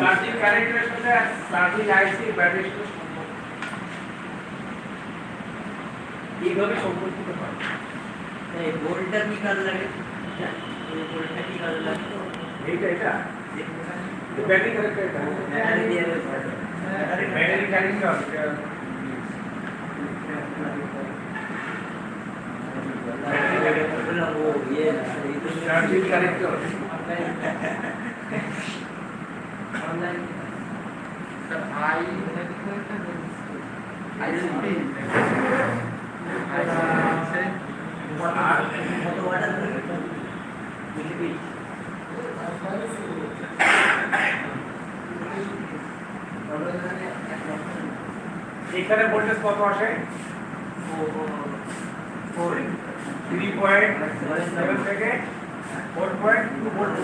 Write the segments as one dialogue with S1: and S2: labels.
S1: Charging কানেক্টরের সাথে charging আইসি battery সাথে সম্পর্ক এইভাবে সম্পর্কিত হয়
S2: এই বোল্টটা কি কাজে লাগে এই বোল্টটা কি কাজে লাগে
S1: এইটা এটা ব্যাটারি কানেক্টর এটা
S2: ব্যাটারি দিয়ে
S1: ব্যাটারি কানেক্টর
S2: ও ইয়ে এই তো
S1: চার্জিং কানেক্টর আর
S2: কত ওয়াটার মিলিপি
S1: এখানে ভোল্টেজ কত আসে? থ্রি পয়েন্ট সেভেন থেকে ফোর পয়েন্ট টু ভোল্ট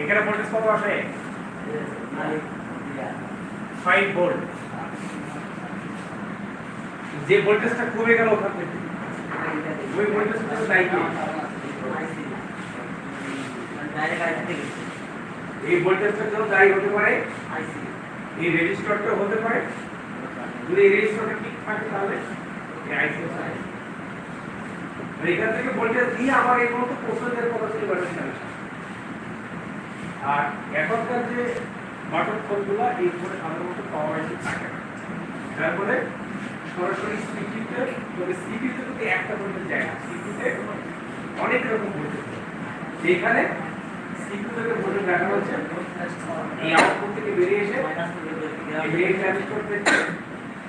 S1: এখানে ভোল্টেজ কত আসে? ফাইভ ভোল্ট যে ভোল্টেজটা কমে গেল ওখান থেকে। ওই ভোল্টেজটা তো দায়ী? এই ভোল্টেজটার জন্য দায়ী হতে পারে। এই রেজিস্টারটা হতে পারে। যদি এই রেজিস্টারটা ঠিক থাকে তাহলে, এই আইসি মানে এখান থেকে ভোল্টেজ দিয়ে আমার এই মতো প্রশ্ন কথা ছিল আর এখনকার যে বাটন ফোনগুলো, এই ফোনে সাধারণত পাওয়ার এসে থাকে তারপরে সরাসরি সিটিতে তবে সিটিতে যদি একটা ভোল্টেজ যায় সিটিতে অনেক রকম ভোল্টেজ এখানে সিটি থেকে বেরিয়ে এসে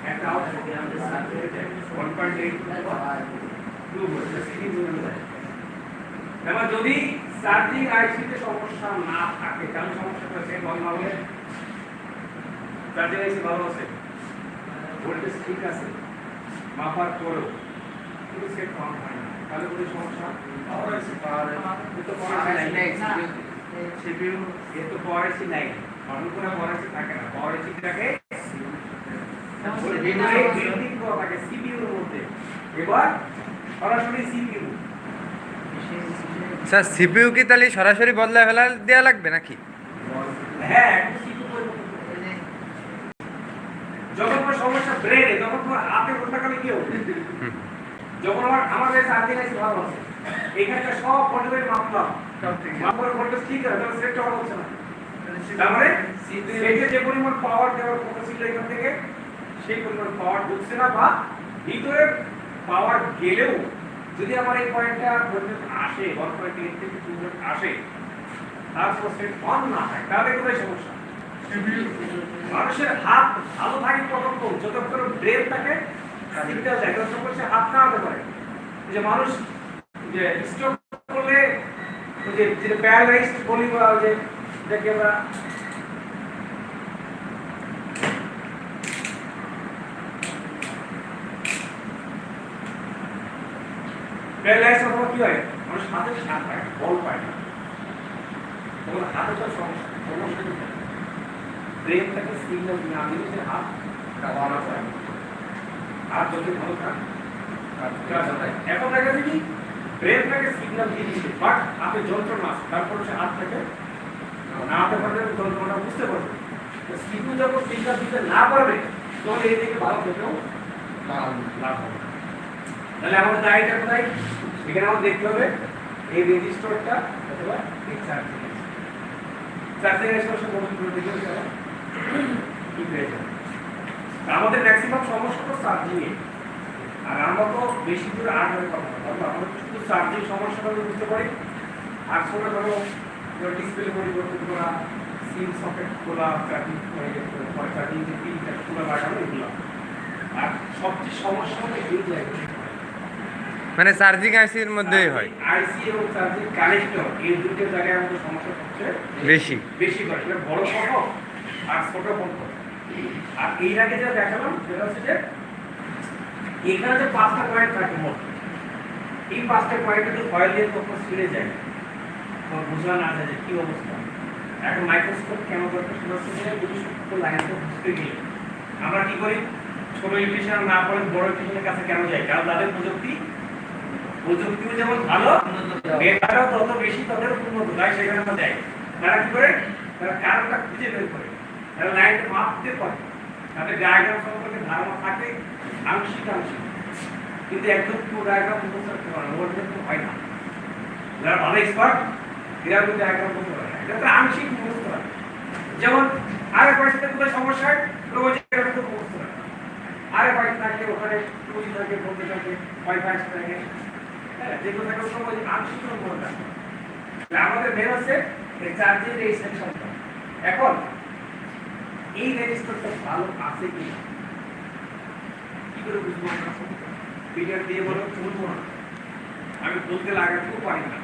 S1: একটা যদি সার্জিং আইসিতে সমস্যা না থাকে কেন সমস্যা হয়েছে চার্জিং আইসি ভালো আছে। ভোল্টেজ ঠিক আছে মাপার পরেও। কিন্তু সেট কম হয় না। তাহলে কোনো সমস্যা? এবার সরাসরি সিপিইউ।
S3: স্যার সিপিইউ কি তাহলে সরাসরি বদলায় ফেলা দেওয়া লাগবে নাকি?
S1: হ্যাঁ। যখন সমস্যা ব্রেনে তখন তোমার হাতে ঘণ্টা খালি কেউ যখন আমার আমার কাছে চার্জিং আছে ভালো আছে। এখানকার সব ভোল্টেজ মাপলাম মাপার ভোল্টেজ ঠিক। আছে তাহলে সেটটা হচ্ছে না। তারপরে সেটে যে পরিমাণ পাওয়ার দেওয়ার কথা ছিল এখান থেকে সেই পরিমাণ পাওয়ার ঢুকছে না বা ভিতরে পাওয়ার গেলেও যদি আমার এই পয়েন্টটা ভোল্টেজ আসে ওয়ান পয়েন্ট এইট থেকে টু ভোল্ট আসে তারপর সেট অন না হয়, তাহলে কোথায় সমস্যা? মানুষের হাত ভালো থাকে কতক্ষণ যতক্ষণ ব্রেন থাকে সিগন্যাল যায় ততক্ষণ সে হাত কামাতে পারে। যে মানুষ যে স্ট্রোক করলে যে, যেটা প্যারালাইজড বলি বা যে যেটাকে আমরা প্যারালাইজ অথবা কি হয় মানুষ হাতে সাপ পায় না, বল পায় না তখন হাতে তো সমস্যা সমস্যা? ব্রেন থেকে সিগন্যাল না দিলে সে হাত কামানো যায়। হাত যদি ভালো থাকে। এখন দেখা যায় কি ব্রেন থেকে সিগন্যাল দিয়ে দিচ্ছে বাট হাতে যন্ত্রণা আছে তারপরে সে হাত থেকে না হতে পারলে যন্ত্রণা বুঝতে পারবে সিগন্যাল যখন সিগন্যাল দিতে না পারবে তখন এই দিকে ভালো থেকেও লাভ হবে। তাহলে আমাদের দায়টা কোথায়? এখানে আমাদের দেখতে হবে এই রেজিস্টারটা অথবা এই চার্জিং চার্জিং সমস্যা কোন হবে। আমাদের ম্যাক্সিমাম সমস্যা তো চার্জিং এ আর আমরা তো বেশি দূরে আট হয়ে কথা আমরা শুধু চার্জিং সমস্যাটা বুঝতে পারি। আর ছোট ধরো ডিসপ্লে পরিবর্তন করা সিম সকেট খোলা চার্জিং চার্জিং যে পিনটা খোলা লাগানো, এগুলো। আর সবচেয়ে সমস্যা হলো এই জায়গায়
S3: মানে চার্জিং আইসির মধ্যেই হয়।
S1: আইসি এবং চার্জিং কানেক্টর এই দুটো জায়গায় আমাদের সমস্যা হচ্ছে
S3: বেশি।
S1: বেশি করে সেটা বড় হোক আর ছোট হোক আর এই আগে যেটা দেখালাম সেটা হচ্ছে যে এখানে যে পাঁচটা পয়েন্ট থাকে মোট এই পাঁচটা পয়েন্ট যদি ফয়েল দিয়ে কখনো ছিঁড়ে যায়। তখন বোঝা না যায় যে কি অবস্থা। এখন মাইক্রোস্কোপ কেন দরকার সেটা হচ্ছে যে যদি সূক্ষ্ম লাইনটা বুঝতে গেলে আমরা কি করি? ছোট ইলেকট্রিশিয়ান না পড়ে বড় ইলেকট্রিশিয়ানের কাছে কেন যাই? কারণ তাদের প্রযুক্তি প্রযুক্তিও যেমন ভালো, মেধাটাও তত বেশি তাদের উন্নত, তাই সেখানে আমরা দেয় তারা কি করে? তারা কারণটা খুঁজে বের করে। তারা লাইনটা মাপ দিতে পারে। তাদের ডায়াগ্রাম সম্পর্কে ধারণা থাকে আংশিক আংশিক। কিন্তু একদম পুরো ডায়াগ্রাম মুখস্থ করতে পারে ওর ক্ষেত্রে হয় না। যারা ভালো এক্সপার্ট এরা কিন্তু ডায়াগ্রাম করতে পারে। এটা তো আংশিক মুখস্থ হয়। যেমন আরেক পাশে কোথায় সমস্যা হয়? তো তো মুখস্থ হয় আরে পাশে থাকে, ওখানে টুজি থাকে বলতে থাকে ওয়াইফাই থাকে। না? আমি বলতে লাগাতেও পারি না।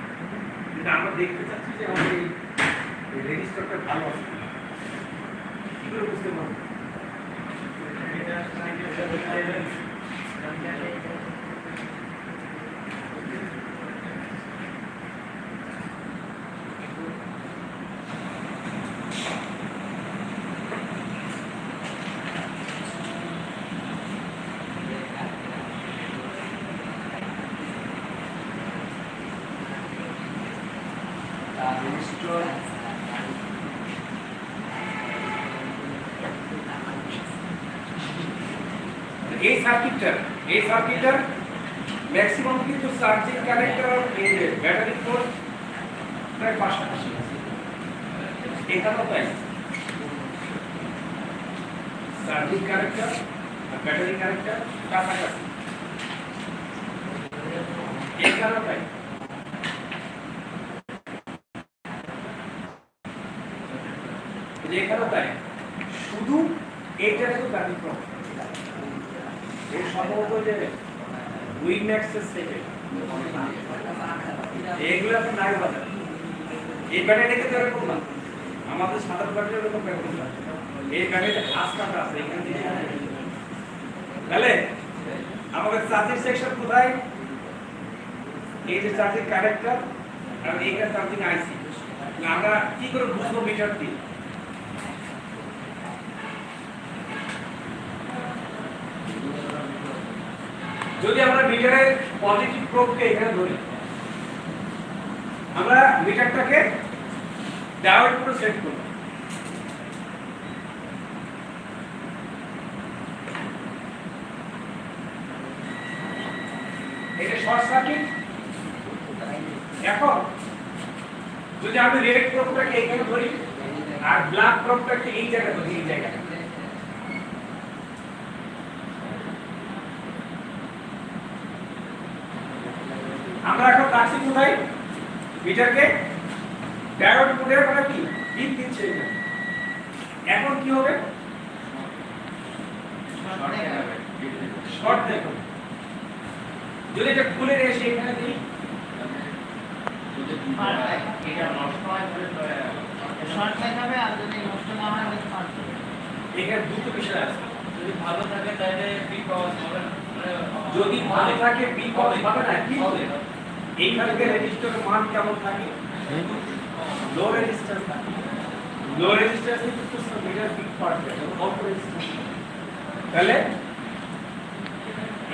S1: কিন্তু আমরা দেখতে চাচ্ছি যে আমাদের এই ভালো আছে কি করে বুঝতে পারব এই সার্কিটটার এই সার্কিটটার ম্যাক্সিমাম কিন্তু চার্জিং কানেক্টর আর এই যে ব্যাটারি পোর্ট প্রায় পাশাপাশি আছে এখানেও তাই চার্জিং কানেক্টর আর ব্যাটারি কানেক্টর কাছাকাছি এখানেও তাই এখানেও তাই শুধু এইটা একটু ব্যতিক্রম। এর সম্ভবত যে উইন অ্যাক্সেস থেকে এগুলো এখন নাই বাজার। এই ব্যাটারিটাকে তো এরকম না। আমাদের সাধারণ ব্যাটারি এরকম ব্যাটারি না এই ব্যাটারিটা খাস কাটা আছে এখান থেকে তাহলে আমাদের চার্জিং সেকশন কোথায়? এই যে চার্জিং কানেক্টর আর এইখানে চার্জিং আইসি। আমরা কি করে বুঝব মিটার দিয়ে যদি আমরা মিটারের পজিটিভ প্রোবকে এখানে ধরি, আমরা মিটারটাকে সেট করব এটা শর্ট সার্কিট? এখন যদি আমি রেড প্রোবটাকে এখানে ধরি, আর ব্ল্যাক প্রোবটাকে এই জায়গায় ধরি, এই জায়গায়। আমরা এখন রাখছি কোথায়? মিটারকে ডায়োড মোডের মানে কি বিপ দিচ্ছে এখানে এখন কি হবে শর্ট দেখুন যদি এটা খুলে এসে এখানে দিই এখানে দুটো বিষয় আছে
S2: যদি ভালো থাকে তাহলে পিক পাওয়া যাবে না। মানে,
S1: যদি ভালো থাকে বি পাবে পাবে না কি হবে? এইখানকার রেজিস্টারের মান কেমন থাকে? লো রেজিস্টার থাকে। লো রেজিস্টার কিন্তু মিটার পিক পাবে অল্প রেজিস্টার তাহলে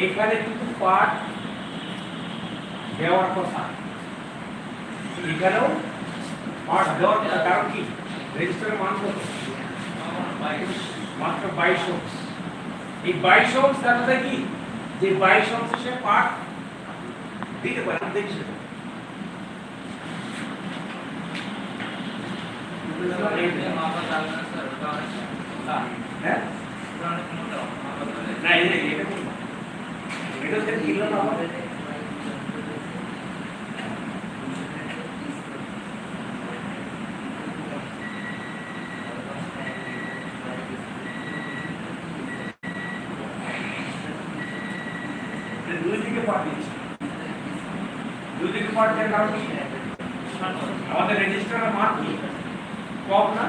S1: এখানে কিন্তু পার্ট দেওয়ার কথা। এখানেও পার্ট দেওয়ার কথা কারণ কি? রেজিস্টারের মান কত? মাত্র বাইশ ওমস এই বাইশ ওমস তার মানে কি? যে বাইশ ওমস সে পার্ট দিতে পারে আমি দেখছি হ্যাঁ না এটা এটা কোন এটা তো কিলো না হবে এটা দুই দিকে পার্ট দুই দিকে পার্ট কারণ কি? আমাদের রেজিস্টারের মান কি? কম না?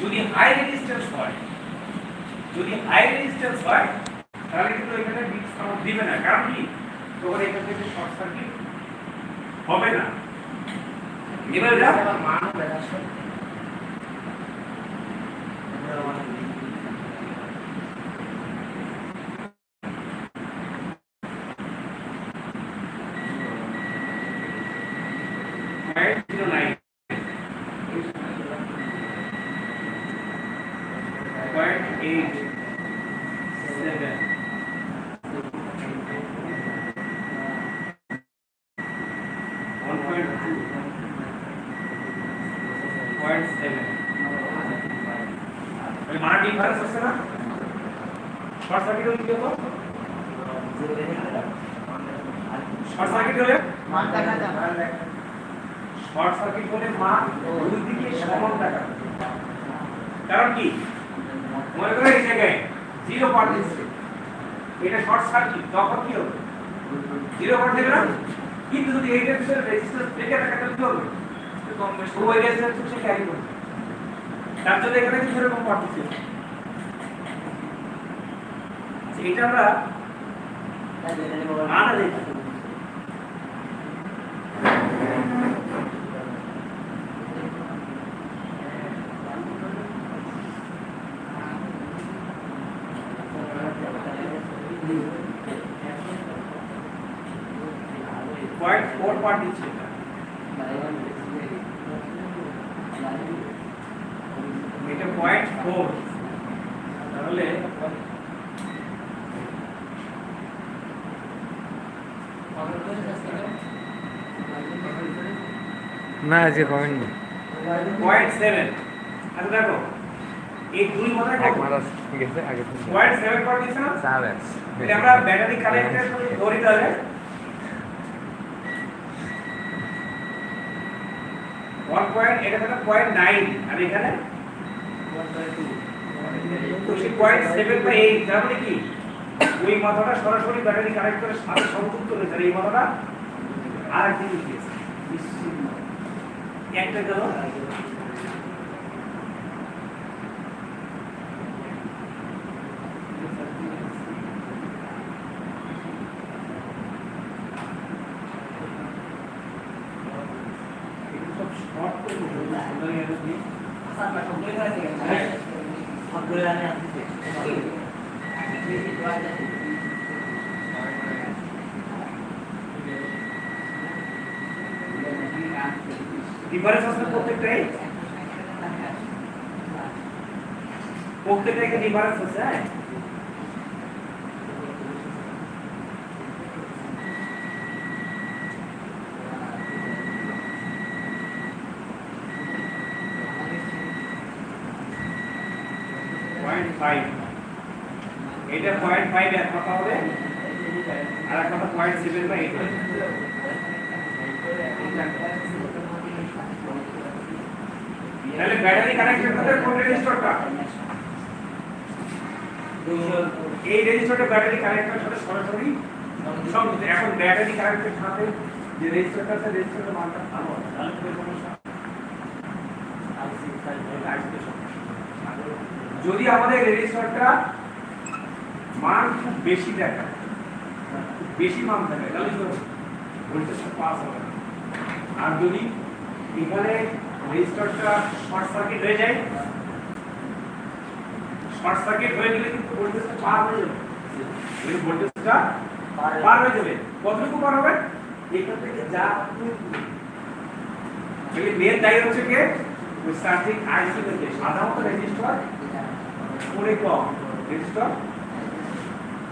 S1: যদি হাই রেজিস্ট্যান্স হয়, যদি হাই রেজিস্ট্যান্স হয়, তাহলে কিন্তু এখানে বিট সাউন্ড দিবে না। কারণ কি? তখন এখান থেকে শর্ট সার্কিট হবে না। এবার যা পয়েন্ট টু পয়েন্ট সেভেন মানে ডিফারেন্স হচ্ছে না? শর্ট সার্কিট হলে কি হতো? শর্ট সার্কিট হলে? মান দেখা যায় শর্ট সার্কিট হলে মান দুই দিকে সমান দেখা কারণ কি? মনে করে এই জায়গায় জিরো পার দিচ্ছে এটা শর্ট সার্কিট তখন কি হবে? জিরো পার দেবে না? কিন্তু যদি এইটার ভিতরে রেজিস্ট্যান্স থেকে থাকে তাহলে কি হবে? ওই রেজিস্ট্যান্স সে ক্যারি করবে। তার জন্য এখানে কিছু এরকম পার্টিসিপেট এটা আমরা আনা দেখি পয়েন্ট ফোর পার্ট দিচ্ছে এটা এটা পয়েন্ট ফোর তাহলে
S3: না আজকে কমেন্ট নেই।
S1: পয়েন্ট সেভেন আচ্ছা দেখো এই দুই মাথায়
S3: গেছে আগে
S1: পয়েন্ট সেভেন পার্ট দিচ্ছে না?
S3: সাবেন
S1: এটা আমরা ব্যাটারি কানেক্টেড ধরি তাহলে। ওয়ান পয়েন্ট এটা থাকে পয়েন্ট নাইন আর এখানে? পয়েন্ট সেভেন বা এইট তার মানে কি? ওই মাথাটা সরাসরি ব্যাটারি কানেক্ট সাথে সংযুক্ত হয়েছে আর এই মাথাটা আর এক জিনিস একটা গেল। শর্ট করে বলব, সুন্দরী এটা দিয়ে। ডিফারেন্স আছে প্রত্যেকটাই প্রত্যেকটাই ডিফারেন্স আছে হ্যাঁ পয়েন্ট ফাইভ এটা পয়েন্ট ফাইভ এক কথা হবে। আর এক কথা পয়েন্ট সেভেন বা এইট তাহলে ব্যাটারি কানেক্টেড করে কোন রেজিস্টারটা? এই রেজিস্টারটা ব্যাটারি কানেক্টরের সাথে সরাসরি সংযুক্ত এখন ব্যাটারি কানেক্টেড সাথে যে রেজিস্টারটা আছে রেজিস্টারের মানটা ভালো হবে। তাহলে কোনো সমস্যা। যদি আমাদের রেজিস্টারটা মান খুব বেশি দেখায়। খুব বেশি মান দেখায়। তাহলে তো ভোল্টেজটা পাস হবে। আর যদি এখানে রেজিস্টারটা শর্ট সার্কিট হয়ে যায় শর্ট সার্কিট হয়ে গেলে কিন্তু ভোল্টেজটা পার হয়ে যাবে। এই ভোল্টেজটা পার হয়ে যাবে কতটুকু পার হবে? এখান থেকে যা মেন দায়ী হচ্ছে কে? ওই চার্জিং আইসি সাধারণত রেজিস্টার পরে কম। রেজিস্টার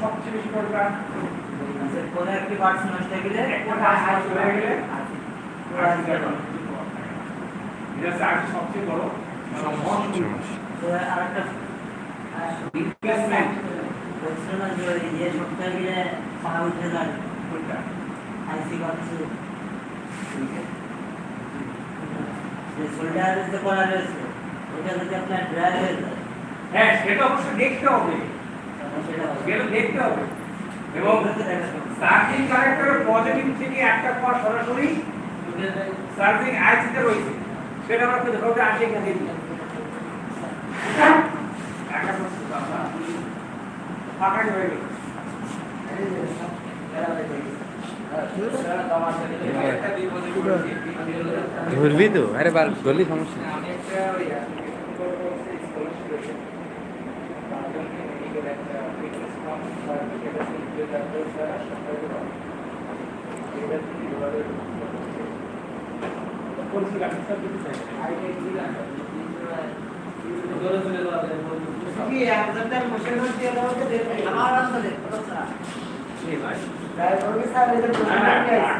S1: সবচেয়ে বেশি কোনটা
S2: কোনো একটি পার্টস নষ্ট হয়ে গেলে?
S1: হ্যাঁ, একটা পার্টস নষ্ট হয়ে গেলে। এটা সবচেয়ে বড়
S2: যায়। হ্যাঁ
S1: সেটা অবশ্যই দেখতে হবে।
S2: সেটা
S1: দেখতে হবে। এবং। চার্জিং কানেক্টরের পজিটিভ থেকে একটা পর সরাসরি চার্জিং আইসিতে রয়েছে। সেটা আমরা কাউকে আসে এখানে হয়ে গেল।
S2: গেছে।
S3: ধরবি তো? আরে বার ধরলি সমস্যা।
S1: আমি একটা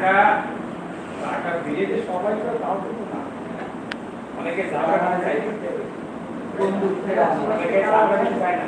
S1: টাকা টাকা দিয়ে যে সবাই তো তাও কিন্তু না। অনেকে যাবে না চাই
S2: বন্দুক থেকে আসে।
S1: অনেকে যাবে না চায় না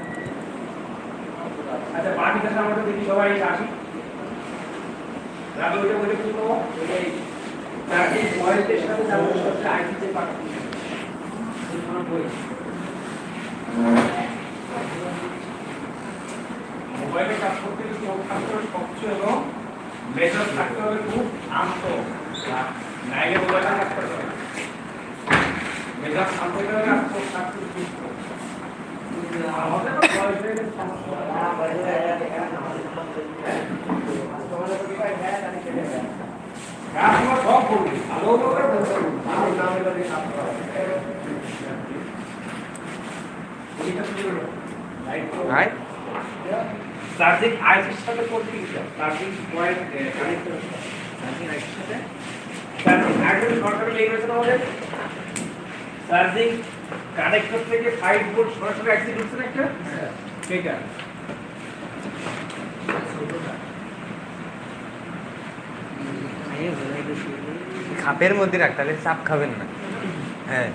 S1: আচ্ছা বাকিটা আমরা দেখি সবাই আসি। রাবে ওইটা বলে কি করব? ওইটাই। তার পয়েন্টের সাথে যাব সবচেয়ে আইটিতে পাঠাবো। বই মোবাইলে কাজ করতে গেলে চোখ থাকতে হবে স্বচ্ছ এবং মেজাজ থাকতে হবে খুব শান্ত। নাইলে মোবাইলে কাজ করতে হবে। মেজাজ শান্ত হতে হবে, আর থাকতে হবে সুস্থ। আমাদের তো বয়স হয়ে গেছে সমস্যা হয়। কাজ আমরা সব করবি ভালো করে বলতে হবে ভালো না হলে যদি কাজ করা হয়। ওইটা শুরু করো। লাইট করো।
S3: আয়
S1: চার্জিং আইসির সাথে করতে গেছে চার্জিং পয়েন্ট কানেক্টর চার্জিং আইসির সাথে চার্জিং আগে সরকারি লেগে গেছে আমাদের চার্জিং কানেক্টর থেকে 5 ভোল্ট সরাসরি আইসি ঢুকছে না একটা সেটা
S3: খাপের মধ্যে রাখ তাহলে চাপ খাবেন না। হ্যাঁ।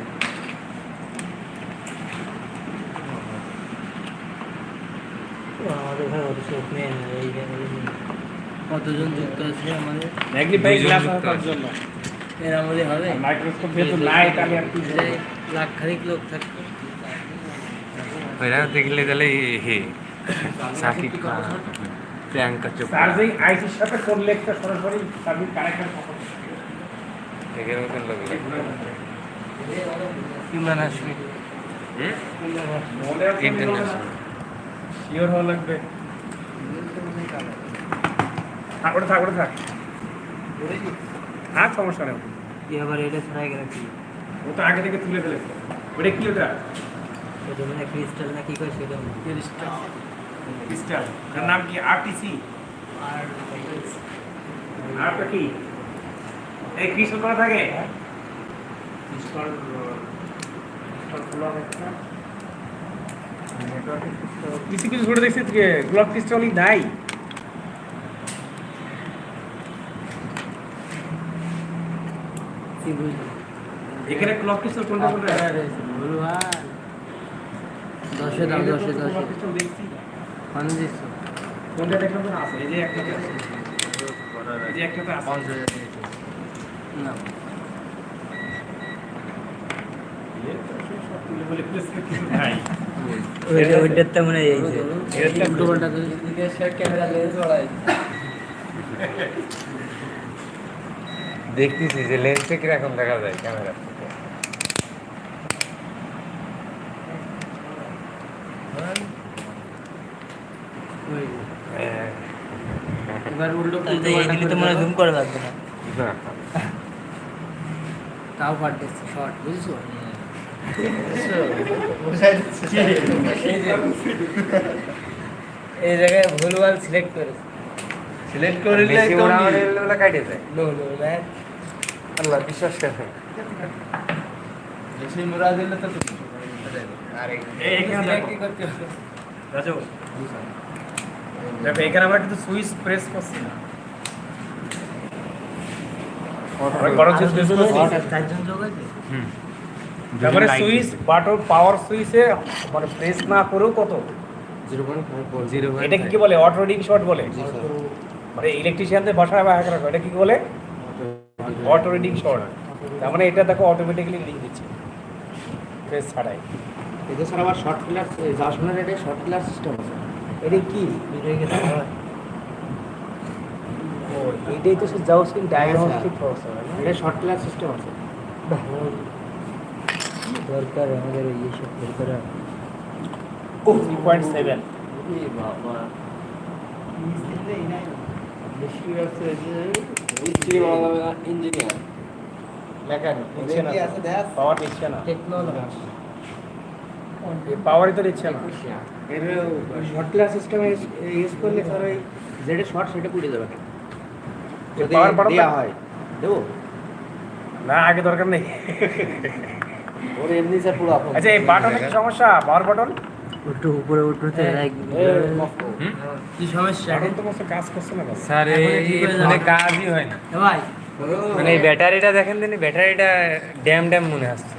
S2: আমাদের ভাই নেই কতজন যুক্ত আছে আমাদের?
S1: ম্যাগনিফাই গ্লাস
S3: যুক্ত
S1: জন্য
S2: এর আমাদের হবে?
S1: মাইক্রোস্কোপ যেহেতু নাই তাহলে আর কি
S2: লাখ খানিক লোক থাকবে
S3: দেখলে তাহলে হে। সাকিব খান। প্রিয়াঙ্কা চোপড়া।
S1: চার্জিং আইসির সাথে করলে একটা সরাসরি চার্জিং কানেক্টর
S3: একের মতন
S2: ইমরান হাসমি
S3: ইন্টারন্যাশনাল।
S1: শিওর হওয়া লাগবে। থাক ওটা থাক ওটা থাক। হ্যাঁ সমস্যা নেই।
S2: কি আবার এটা ছাড়াই গেল কি?
S1: ও তো আগে থেকে তুলে ফেলেছে। ওটা কি ওটা?
S2: ওটা মানে ক্রিস্টাল না কি কয় সেটা? ক্রিস্টাল
S1: ক্রিস্টাল তার নাম কি? আরটিসি
S2: আর
S1: আর কি? এই ক্রিস্টাল করা থাকে? কিছু কিছু করে দেখছি গোলাপ ক্রিস্টালই নাই। এখানে ক্লক ক্রিস্টাল কোনটা কোনটা?
S2: দশে দাও দশে দশে।
S1: কোনটা দেখলাম তো আছে এই যে একটা আছে। এই যে একটা আছে।
S2: না।
S1: সব তুলে বলে ক্রিস্টাল কিছু নাই
S2: ওইটা ওইটার তো মনে হয় এই যে।
S1: এটা
S2: দিকে ক্যামেরা লেন্স বাড়াই
S3: দেখতেছি যে লেন্সে কীরকম দেখা যায় ক্যামেরা
S2: এবার উল্টো উল্টো পাল্টা তো মনে জুম করে লাগবে না। তাও ফাটতেছে শর্ট বুঝছ? এই জায়গায় ভুলভাল সিলেক্ট করেছে। সিলেক্ট
S3: বলে কাটে যায়
S2: নো নো ম্যান
S3: আল্লাহ বিশ্বাস করেন
S2: বেশি মুরা দিলে তো
S3: আরে
S1: এই
S2: কি করতে হবে?
S1: রাজু। দেখো এখানে আমরা কিন্তু সুইচ প্রেস করছি না। সুইচ প্রেস তারপরে বাটন পাওয়ার সুইচে মানে প্রেস না করেও কত?
S3: জিরো
S1: এটা কি বলে? অটো রিং শট বলে? মানে ইলেকট্রিশিয়ানদের ভাষায় ব্যবহার করা এটা কি বলে? অটো রিডিং শর্ট তার মানে এটা দেখো অটোমেটিক্যালি রিডিং দিচ্ছে। ফেস ছাড়াই।
S4: এটা স্যার আবার শর্ট ক্লাস জাসনের এটা শর্ট ক্লাস সিস্টেম আছে
S1: এটা কি? ও এইটাই তো সে জাউসকিন ডায়াগনস্টিক প্রসেস
S4: এটা শর্ট ক্লাস সিস্টেম আছে।
S2: দরকার আমাদের এইসব দরকার
S1: ও থ্রি পয়েন্ট সেভেন
S2: বাবা।
S4: ইঞ্জিনিয়ার
S1: মেকানিক পাওয়ার নিচ্ছে না
S2: টেকনোলজি
S1: পাওয়ারই তো নিচ্ছে না।
S4: এর শর্ট ক্লাস সিস্টেম ইউজ করলে স্যার ওই যেটা শর্ট সেটা পুড়ে যাবে। না যদি দেওয়া হয়। দেবো?
S1: না আগে দরকার নেই।
S4: ওর এমনি স্যার পুরো আপন
S1: আচ্ছা এই বাটনে কি সমস্যা পাওয়ার বাটন
S2: একটু উপরে উঠতে কি সমস্যা?
S1: এখন তো মনে কাজ করছে না।
S3: স্যার
S2: করে
S3: মানে কাজই হয় না।
S2: ভাই।
S3: মানে ব্যাটারিটা দেখেন দিন ব্যাটারিটা ড্যাম ড্যাম মনে আসছে।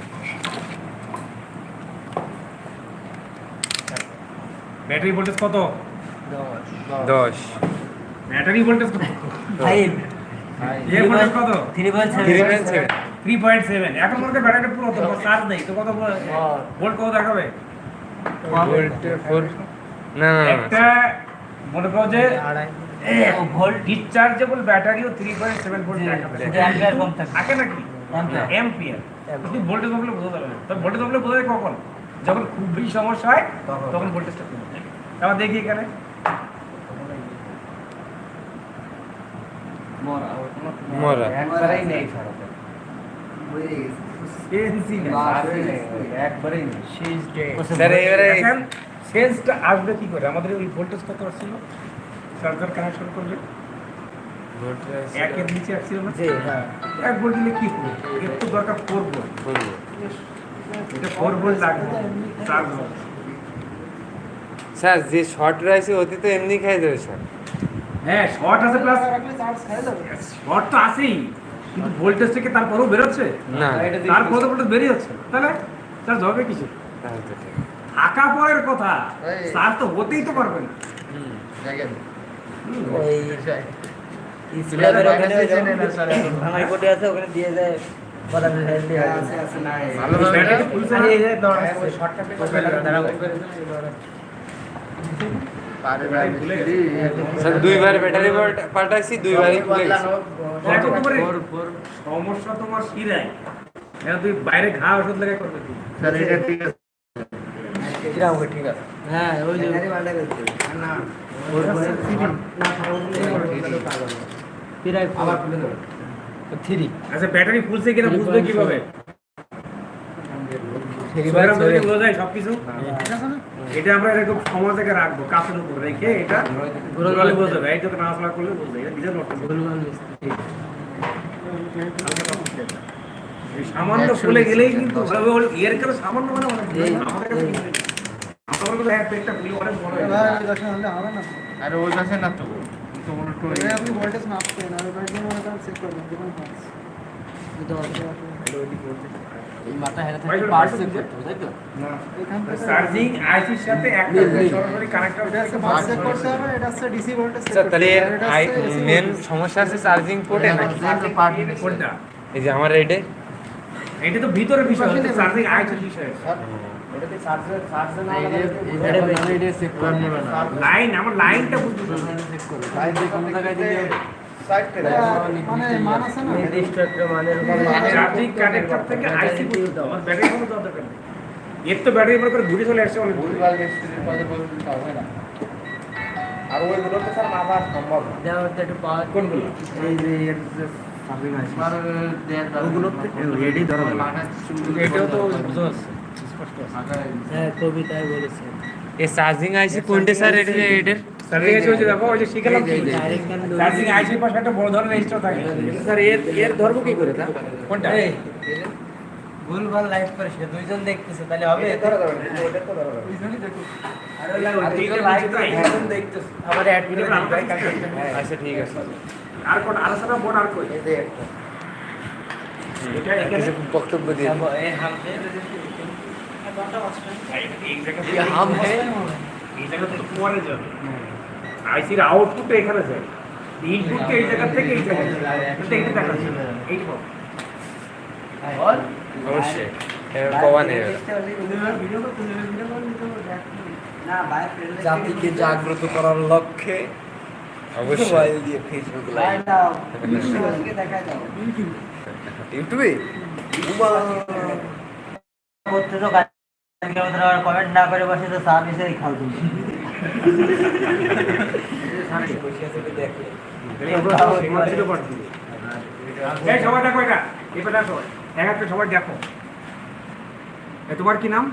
S1: ব্যাটারি ভোল্টেজ কত?
S3: দশ।
S1: ব্যাটারি ভোল্টেজ কত?
S2: ফাইভ
S1: এর ভোল্টেজ কত?
S2: Three point
S3: three point seven
S1: three point seven এখন হয় ব্যাটারিটা পুরো তো চার্জ নেই তো কত ভোল্ট কত দেখাবে?
S3: না
S1: একটা মনে করো যে
S2: ভোল্ট
S1: ডিসচার্জেবল ব্যাটারিও থ্রি পয়েন্ট সেভেন ভোল্ট দেখাবে।
S2: থাকে
S1: থাকে নাকি? এম্পিয়ার তুমি ভোল্টেজ বললে বোঝা যাবে না। তবে ভোল্টেজ বললে বোঝা যায় কখন? যখন খুব বেশি সমস্যা হয় তখন ভোল্টেজটা কমে দেখি এখানে। সেন্সটা আসবে কি করে? আমাদের ওই ভোল্টেজ কত আসছিল? চার্জার কানেকশন করলে একের নিচে আসছিল না?
S2: হ্যাঁ।
S1: এক ভোল্ট দিলে কি এর তো দরকার ফোর ভোল্ট এটা ফোর ভোল্ট লাগবে। চার ভোল্ট
S3: স্যার যে শর্ট রয়েছে অতি তো এমনি খাই দেবে স্যার।
S1: হ্যাঁ শর্ট আছে প্লাস শর্ট তো আছেই কিন্তু ভোল্টেজ থেকে তারপরেও বেরোচ্ছে?
S3: না।
S1: তারপরে ভোল্টেজ বেরিয়ে যাচ্ছে তাহলে চার্জ হবে কিছু? থাকা পরের কথা চার্জ তো হতেই তো পারবে না
S2: ওই ওখানে ভাঙাই কোটে আছে ওখানে দিয়ে যায় বাদাম
S3: স্যার দুইবার ব্যাটারি পাল্টাইছি দুইবারই খুলে গেছে
S1: দেখো তোমার এই সমস্যা তোমার শিরায় এখন তুই বাইরে ঘা ওষুধ লাগাই করবে কি
S2: হ্যাঁ ওই যে প্রায় আবার থ্রি
S1: আচ্ছা ব্যাটারি ফুলছে কিনা বুঝবে কীভাবে সোয়েরাম থেকে বোঝা যায় সবকিছু এটা আমরা এরকম সময় থেকে রাখব কাছের উপর রেখে এটা গোলগালে বোঝা যাবে এই তো নাড়াচাড়া করলে বোঝা এটা নষ্ট। সামান্য ফুলে গেলেই কিন্তু ভাবে হলো এর কাছে সামান্য মানে আমাদের কাছে কিন্তু হ্যাঁ পেটটা ফুলে অনেক বড়
S4: আরে ওই কাছে না তো
S5: আপনি ভোল্টেজ মাপতেন আর ওটার জন্য মনে করেন চেক করবেন যখন পাঁচ
S2: এই মাথা হেরা
S1: ভাই,
S2: পার্ট
S1: ভাই,
S2: চেক
S1: ভাই।
S2: তাই তো?
S5: এখান
S1: চার্জিং আইসির সাথে একটা সরাসরি কানেক্টর
S5: এটা হচ্ছে পাঁচ চেক করতে হবে। এটা হচ্ছে ডিসি ভোল্টেজ চেক
S3: তাহলে
S5: হবে
S3: এর
S5: আর এটা
S3: হাই
S5: হচ্ছে AC
S3: মেন সমস্যা আছে চার্জিং পোর্টে নাকি?
S1: কোনটা
S3: এই যে আমার এইটে
S1: এটা তো ভিতরে বিষয় হচ্ছে চার্জিং আইসির বিষয়। লাইন আমার লাইনটা বুঝতে হবে।
S2: নির্দিষ্ট একটা মানের
S1: চার্জিং কানেক্টর থেকে আইসি পর্যন্ত। আমার ব্যাটারি কোনো দরকার নেই। এর তো ব্যাটারি মনে করে ঘুরে চলে আসছে অনেক দূরে।
S4: আর ওইগুলো তো স্যার মাপা সম্ভব না।
S2: একটু পাওয়ার
S1: কোনগুলো?
S4: এই যে এর যে সামনে আছে ওগুলো রেডি ধরা
S1: এটাও তো বুঝতে পারছি স্পষ্ট আছে।
S2: হ্যাঁ কবিতায় বলেছে।
S3: এই চার্জিং আইসি কোনটে স্যার? এটা এটার আচ্ছা ঠিক আছে।
S1: আর কোন আলোচনা বোর্ড আর কই? এটা
S3: বক্তব্য দিয়ে
S2: হাম হে
S1: এই জায়গা তো পরে যাবে। আইসির আউটপুট এখানে যায় ইনপুটকে এই জায়গা থেকে এই জায়গায় এটা দেখা যাচ্ছে।
S3: অবশ্যই
S2: জাতিকে জাগ্রত করার লক্ষ্যে
S3: অবশ্যই।
S2: মোবাইল দিয়ে ফেসবুক লাইভ ইউটিউবে?
S6: কমেন্ট না করে বসে তো সার এসে খাও তুমি
S1: সবাই দেখো এটা। এবার দেখো এক একটা সবাই দেখো। তোমার কি নাম?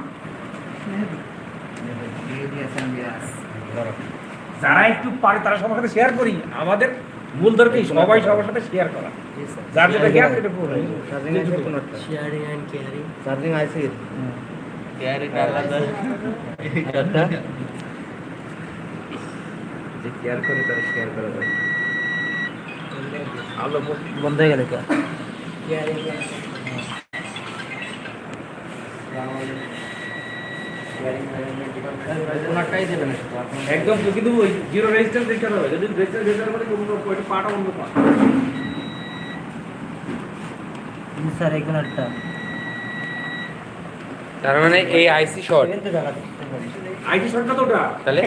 S1: যারা একটু পারে তারা সবার সাথে শেয়ার করি। আমাদের মূল দরকার সবাই সবার সাথে শেয়ার করা। যার যেটা জ্ঞান সেটা পুরো
S2: চার্জিং আইসি যে কেয়ার করে তারা শেয়ার করা যায় আলো
S6: বন্ধ হয়ে গেল
S2: দেবে
S1: একদম কিন্তু ওই জিরো রেজিস্ট্যান্স দেখতে হবে। যদি রেজিস্ট্যান্স হবে অন্য ওইটা পাটা অন্য পা
S6: স্যার একজন একটা
S3: তার মানে এই আইসি শর্ট।
S6: আইসি দেখা
S1: আইটি শর্টটা তো ওটা
S3: তাহলে?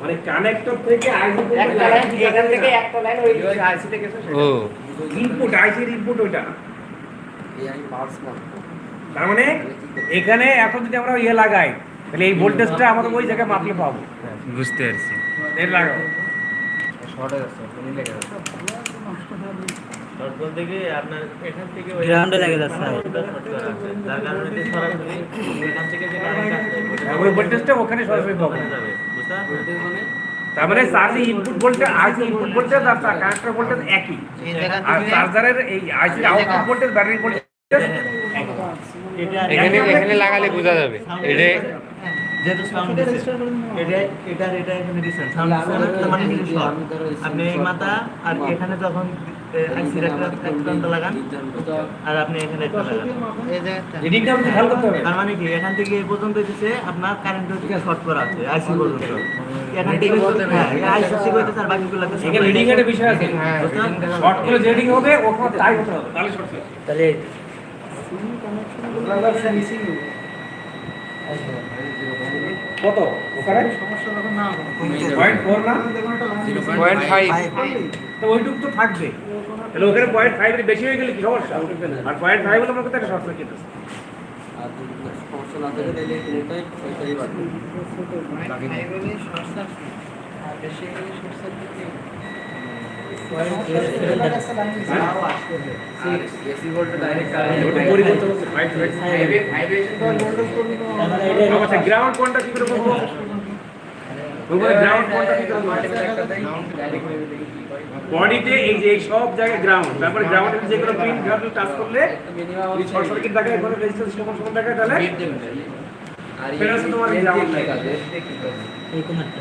S1: মানে কানেক্টর থেকে আইসি
S4: একটা লাইন এখান থেকে একটা লাইন ওই আইসি থেকে গেছে
S3: ও।
S1: ইনপুট আইসির ইনপুট ওইটা। তার মানে এখানে এখন যদি আমরা ইয়ে লাগাই তাহলে এই ভোল্টেজটা আমাদের ওই জায়গায় মাপলে পাবো।
S3: বুঝতে পারছি।
S1: এর লাগাও।
S2: শর্ট হয়ে গেছে কোন লেগে গেছে
S6: গ্রাউন্ডে লাগে যাচ্ছে
S1: ওই ভোল্টেজটা ওখানে সরাসরি পাবো।
S2: মানে?
S1: তার মানে charging input voltage IC input voltage আর কানেক্টর ভোল্টেজ একই। আর চার্জারের এই আইসির আউটপুট ভোল্টেজ ব্যাটারি ভোল্টেজ
S3: এখানে এখানে লাগালে বোঝা যাবে। এটা
S6: যেহেতু সাউন্ড এটা এটা এটা এখানে দিছেন সাউন্ড মানে আপনি এই মাথা আর এখানে যখন আইসির একটা লাগান। আর আপনি এখানে একটা লাগান। তার মানে কি? এখান থেকে এই পর্যন্ত দিচ্ছে আপনার কারেন্ট হচ্ছে শর্ট করা আছে আইসি পর্যন্ত। এখান থেকে হ্যাঁ আইসি থেকে হচ্ছে আর বাকিগুলো
S1: এখানে রিডিং এর বিষয় আছে। শর্ট করে যে রিডিং হবে ওখানে তাই হতে হবে তাহলে শর্ট
S6: তাহলে
S1: কত? ওখানে?
S5: সমস্যা যখন না। হবে
S1: পয়েন্ট ফোর না
S3: পয়েন্ট ফাইভ
S1: তো ওইটুকু তো থাকবে। তাহলে ওখানে পয়েন্ট ফাইভ বেশি হয়ে গেলে কি সমস্যা? আর পয়েন্ট ফাইভ হলে আমরা কোথায় আছে
S2: সমস্যা না থাকে তাহলে
S1: ফাইভ আচ্ছা গ্রাউন্ড কোনটা কি করে বলব গ্রাউন্ড কোনটা কি করে বডিতে এই যে সব জায়গায় গ্রাউন্ড তারপরে গ্রাউন্ডের যে কোনো পিন ঘাটলে টাচ করলে শর্ট সার্কিট দেখায় এখানে রেজিস্ট্যান্স সমান সমান দেখায় তাহলে
S2: আর
S1: সেটা হচ্ছে তোমার
S6: কোন একটা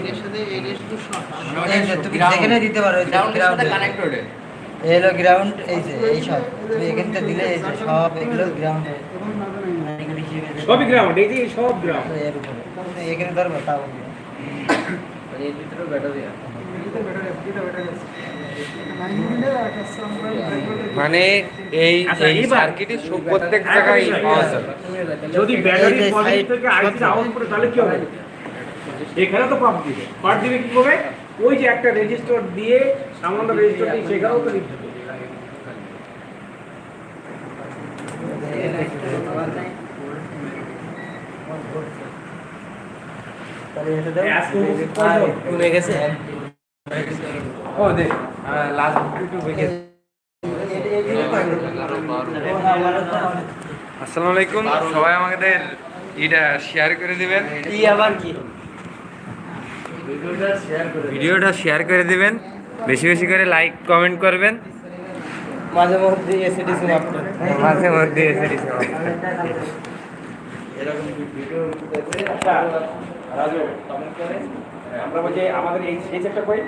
S5: এর সাথে এর শুধু শর্ট
S6: দিতে পারো গ্রাউন্ড
S2: কানেক্টেড
S6: এই গ্রাউন্ড এই যে এই সব। তুমি এখান দিলে এই যে সব এগুলো গ্রাউন্ড
S1: সবই গ্রাউন্ড এই যে সব গ্রাউন্ড
S6: এর উপরে। এখানে ধরবো তাও
S2: মানে এর ভিতরে ব্যাটারি
S3: মানে এই
S1: আচ্ছা,
S3: এই সার্কিটের প্রত্যেক জায়গায় পাওয়া যাবে।
S1: যদি ব্যাটারি পজিটিভ থেকে আইসি আউট করে তাহলে কি হবে? এখানে তো পাম্প দিবে। পাম্প দিবে কি হবে ওই যে একটা রেজিস্টার দিয়ে সামান্য রেজিস্টার দিয়ে সেখানেও তো?
S6: কমে গেছে
S2: ও দে। লাস্ট একটু
S3: আসসালামু আলাইকুম। সবাই আমাদের এটা শেয়ার করে দিবেন।
S6: ই আবার কি?
S3: ভিডিওটা শেয়ার করে দেবেন। বেশি বেশি করে লাইক কমেন্ট করবেন।
S6: মাঝে মধ্যে আপনার
S3: মাঝে মধ্যে এসে দিতে
S1: ভিডিও রাজু, আমরা বলছি আমাদের এই সেই সেটটা কই?